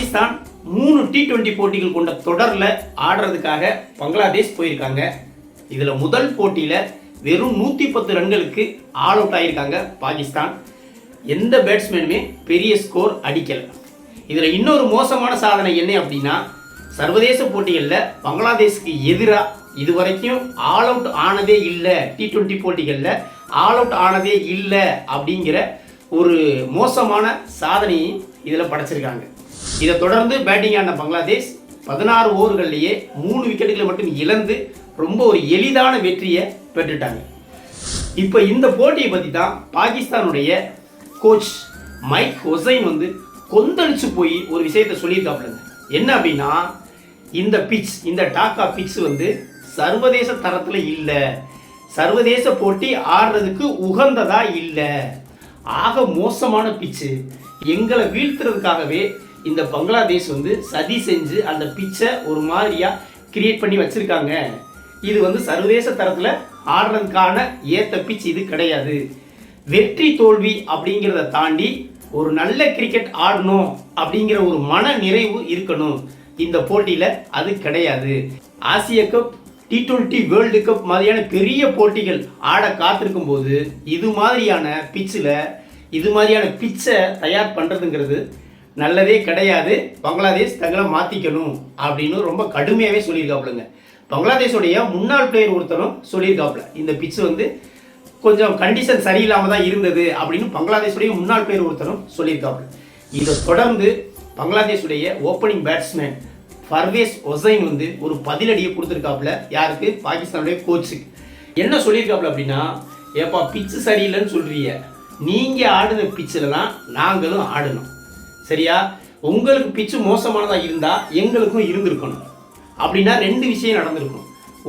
பாகிஸ்தான் மூணு T twenty போட்டிகள் கொண்ட தொடரில் ஆடுறதுக்காக பங்களாதேஷ் போயிருக்காங்க. இதில் முதல் போட்டியில் வெறும் நூற்றி பத்து ரன்களுக்கு ஆல் அவுட் ஆகியிருக்காங்க பாகிஸ்தான். எந்த பேட்ஸ்மேனுமே பெரிய ஸ்கோர் அடிக்கலை. இதில் இன்னொரு மோசமான சாதனை என்ன அப்படின்னா சர்வதேச போட்டிகளில் பங்களாதேஷ்க்கு எதிராக இது வரைக்கும் ஆல் அவுட் ஆனதே இல்லை. டி டுவெண்ட்டி போட்டிகளில் ஆல் அவுட் ஆனதே இல்லை அப்படிங்கிற ஒரு மோசமான சாதனையை இதில் படைச்சிருக்காங்க. இதை தொடர்ந்து பேட்டிங் ஆன பங்களாதேஷ் பதினாறு ஓவர்கள்லேயே மூணு விக்கெட்டுகளை மட்டும் இழந்து ரொம்ப ஒரு எளிதான வெற்றியை பெற்றுட்டாங்க. இப்போ இந்த போட்டியை பற்றி தான் பாகிஸ்தானுடைய கோச் மைக் ஹொசைன் வந்து கொந்தளிச்சு போய் ஒரு விஷயத்தை சொல்லியிருக்காப்புலங்க. என்ன அப்படின்னா இந்த பிட்ச் இந்த டாக்கா பிட்ச் வந்து சர்வதேச தரத்தில் இல்லை. சர்வதேச போட்டி ஆடுறதுக்கு உகந்ததாக இல்லை. ஆக மோசமான பிச்சு எங்களை வீழ்த்துறதுக்காகவே இந்த பங்களாதேஷ் வந்து சதி செஞ்சு அந்த பிச்சை ஒரு மாதிரியாக கிரியேட் பண்ணி வச்சுருக்காங்க. இது வந்து சர்வதேச தரத்தில் ஆடுறதுக்கான ஏத்த பிச் இது கிடையாது. வெற்றி தோல்வி அப்படிங்கிறத தாண்டி ஒரு நல்ல கிரிக்கெட் ஆடணும் அப்படிங்கிற ஒரு மன நிறைவு இருக்கணும். இந்த போட்டியில் அது கிடையாது. ஆசிய cup T twenty world cup மாதிரியான பெரிய போட்டிகள் ஆட காத்திருக்கும் போது இது மாதிரியான பிச்சில் இது மாதிரியான பிச்சை தயார் பண்ணுறதுங்கிறது நல்லதே கிடையாது. பங்களாதேஷ் தங்களை மாற்றிக்கணும் அப்படின்னு ரொம்ப கடுமையாகவே சொல்லியிருக்காப்புலங்க. பங்களாதேஷுடைய முன்னாள் பிளேயர் ஒருத்தரும் சொல்லியிருக்காப்புல. இந்த பிச் வந்து கொஞ்சம் கண்டிஷன் சரியில்லாமல் தான் இருந்தது அப்படின்னு பங்களாதேஷுடைய முன்னாள் பிளேயர் ஒருத்தரும் சொல்லியிருக்காப்புல. இதை தொடர்ந்து பங்களாதேஷுடைய ஓப்பனிங் பேட்ஸ்மேன் ஃபர்வேஸ் ஒசைன் வந்து ஒரு பதிலடியை கொடுத்துருக்காப்புல. யாருக்கு? பாகிஸ்தானுடைய கோச்சுக்கு என்ன சொல்லியிருக்காப்புல அப்படின்னா ஏப்பா பிச்சு சரியில்லைன்னு சொல்கிறீங்க நீங்கள் ஆடின பிச்சில் தான் நாங்களும் ஆடணும். சரியா? உங்களுக்கு பிச்சு மோசமானதாக இருந்தால் எங்களுக்கும் இருந்திருக்கணும். அப்படின்னா ரெண்டு விஷயம் நடந்திருக்கும்.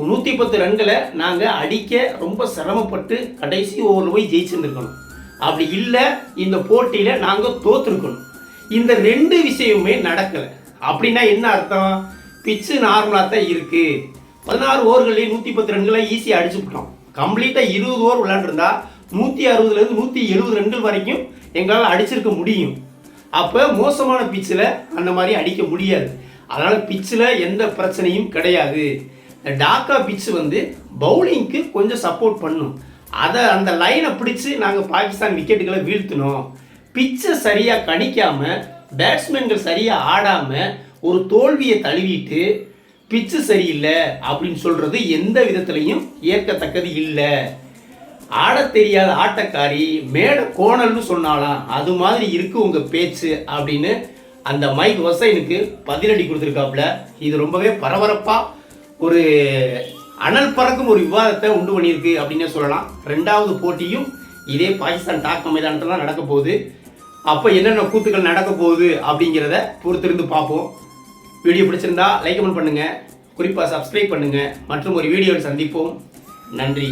நூற்றி பத்து ரன்களை நாங்கள் அடிக்க ரொம்ப சிரமப்பட்டு கடைசி ஓவரில் போய் ஜெயிச்சிருந்துருக்கணும். அப்படி இல்லை இந்த போட்டியில் நாங்கள் தோற்றுருக்கணும் இந்த ரெண்டு விஷயமுமே நடக்கலை. அப்படின்னா என்ன அர்த்தம்? பிச்சு நார்மலாக தான் இருக்குது பதினாறு ஓவர்கள்லேயே நூற்றி பத்து ரன்களை ஈஸியாக அடிச்சு விட்டோம். கம்ப்ளீட்டாக இருபது ஓவர் விளாண்டுருந்தா நூற்றி அறுபதுலேருந்து நூற்றி எழுபது ரன்கள் வரைக்கும் எங்களால் அடிச்சிருக்க முடியும். அப்போ மோசமான பிச்சில் அந்த மாதிரி அடிக்க முடியாது. அதனால் பிச்சில் எந்த பிரச்சனையும் கிடையாது. இந்த டாக்கா பிச்சு வந்து பவுலிங்க்கு கொஞ்சம் சப்போர்ட் பண்ணும். அதை அந்த லைனை பிடிச்சி நாங்கள் பாகிஸ்தான் விக்கெட்டுகளை வீழ்த்தினோம். பிச்சை சரியாக கணிக்காமல் பேட்ஸ்மேன்கள் சரியாக ஆடாமல் ஒரு தோல்வியை தழுவிட்டு பிச்சு சரியில்லை அப்படின்னு சொல்கிறது எந்த விதத்துலையும் ஏற்கத்தக்கது இல்லை. ஆடத் தெரியாத ஆட்டக்காரி மேட கோணல்னு சொன்னாலாம் அது மாதிரி இருக்கு உங்க பேச்சு அப்படின்னு அந்த மைக் வசைனுக்கு பதிலடி கொடுத்துருக்காப்புல. இது ரொம்பவே பரபரப்பா ஒரு அனல் பறக்கும் ஒரு விவாதத்தை உண்டு பண்ணியிருக்கு அப்படின்னே சொல்லலாம். ரெண்டாவது போட்டியும் இதே பாகிஸ்தான் டாக் மைதானத்தில் தான் நடக்க போகுது. அப்போ என்னென்ன கூத்துக்கள் நடக்க போகுது அப்படிங்கிறத பொறுத்திருந்து பார்ப்போம். வீடியோ பிடிச்சிருந்தா லைக் கமெண்ட் பண்ணுங்கள் குறிப்பாக சப்ஸ்கிரைப் பண்ணுங்கள் மற்றும் ஒரு வீடியோவில் சந்திப்போம். நன்றி.